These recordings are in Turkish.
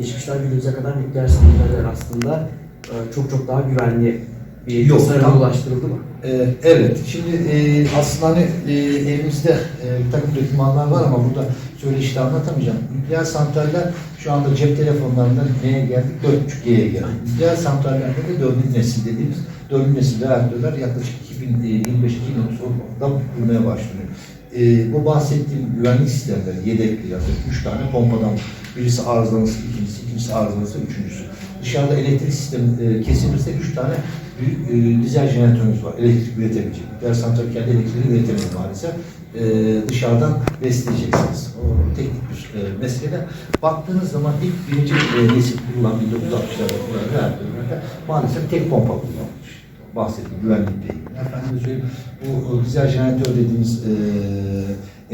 geçmişten günümüze kadar nükleer santraller aslında e, çok çok daha güvenli bir Yok, tasarıma ulaştırıldı mı? Ee, evet, şimdi e, aslında hani e, elimizde e, bir takım dokümanlar var ama burada söyleşte anlatamayacağım. Nükleer santraller şu anda cep telefonlarından neye geldik? 4.5G'ye geldik. Nükleer santrallerde de dördüncü nesil dediğimiz dördüncü nesil reaktörler yaklaşık 2025-2030'da kurmaya başlanıyor. E, bu bahsettiğim güvenlik sistemleri yedekli yaklaşık 3 tane pompadan birisi arızalısı, ikincisi, ikincisi arızalısı, üçüncüsü. Dışarıda elektrik sistemi e, kesilirse 3 tane büyük e, dizel jeneratörümüz var. Elektrik üretebilecek. Nükleer santral kendi elektriğini üretemiyor maalesef. E, dışarıdan besleyeceksiniz. O teknik bir e, mesele. Baktığınız zaman ilk birinci e, nesil kurulan 1960'larda kurulan maalesef tek pompa kullanılmış. Bahsettiğim güvenlikle ilgili. Efendim söyleyeyim, bu e, dizel jeneratör dediğimiz e,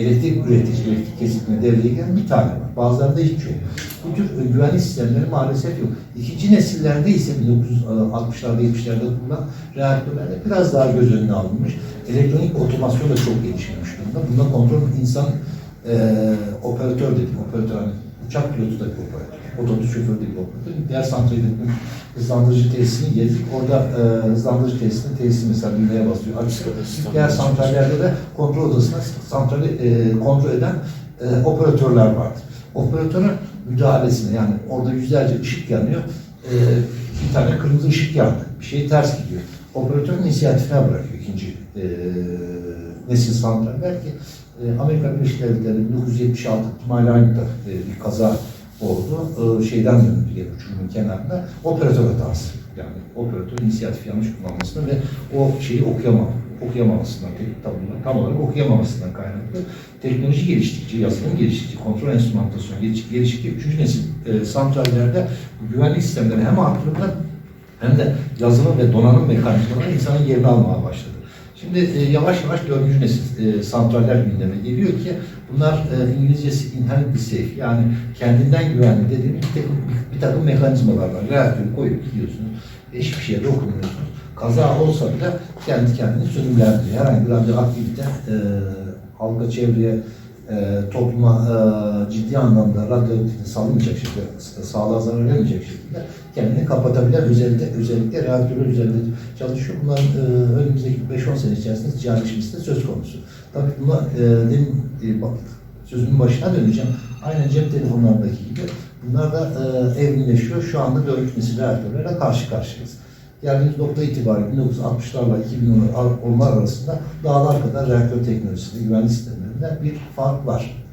elektrik üretici, elektrik kesikme devreye giren bir tane var. Bazılarında hiç yok. Bu tür e, güvenlik sistemleri maalesef yok. İkinci nesillerde ise 1960'larda 70'lerde kurulan reaktörlerde biraz daha göz önüne alınmış. Elektronik otomasyon da çok gelişmiş durumda. Bunda kontrol insan e, operatör dedim. Operatör hani uçak pilotu da bir operatör. Otobüs şoförü de bir operatör. Diğer santrali dedim. Hızlandırıcı tesisini gezdik. Orada e, hızlandırıcı tesisinin tesisi mesela düğmeye basıyor. Açık. Diğer santrallerde de kontrol odasında santrali e, kontrol eden e, operatörler vardır. Operatörün müdahalesine yani orada yüzlerce ışık yanıyor. E, bir tane kırmızı ışık yandı. Bir şey ters gidiyor. Operatörün inisiyatifine bırakıyor ikinci e, nesil santraller ki e, Amerika Birleşik Devletleri 1976 Timalay'da e, bir kaza oldu. E, şeyden döndü diye uçurumun kenarında. Operatör hatası. Yani operatör inisiyatif yanlış kullanmasına ve o şeyi okuyamam, okuyamamasından, tek- tam, olarak okuyamamasından kaynaklı. Teknoloji geliştikçe, yazılım geliştikçe, kontrol enstrümantasyon geliş- geliştikçe üçüncü nesil e, santrallerde güvenlik sistemleri hem arttırıldı hem de yazılım ve donanım mekanizmaları insanın yerini almaya başladı. Şimdi e, yavaş yavaş dördüncü nesil e, santraller gündeme geliyor ki bunlar e, İngilizcesi inherently safe yani kendinden güvenli dediğimiz bir takım, bir, bir takım mekanizmalar var. Reaktörü koyup gidiyorsunuz. Hiçbir şeye dokunmuyorsunuz. Kaza olsa bile kendi kendini sönümlendiriyor. Herhangi bir radyoaktivite e, halka çevreye e, topluma e, ciddi anlamda radyoaktivite salmayacak şekilde, sağlığa zarar vermeyecek şekilde kendini kapatabilir. Özellikle, özellikle reaktörler üzerinde çalışıyor. Bunların e, önümüzdeki 5-10 sene içerisinde de söz konusu. Tabii buna e, demin e, bak, sözümün başına döneceğim. Aynen cep telefonlarındaki gibi bunlar da e, evrimleşiyor. Şu anda 4 nesil reaktörlerle karşı karşıyayız. Geldiğimiz nokta itibariyle 1960'larla 2010'lar arasında dağlar kadar reaktör teknolojisinde, güvenlik sistemlerinde bir fark var.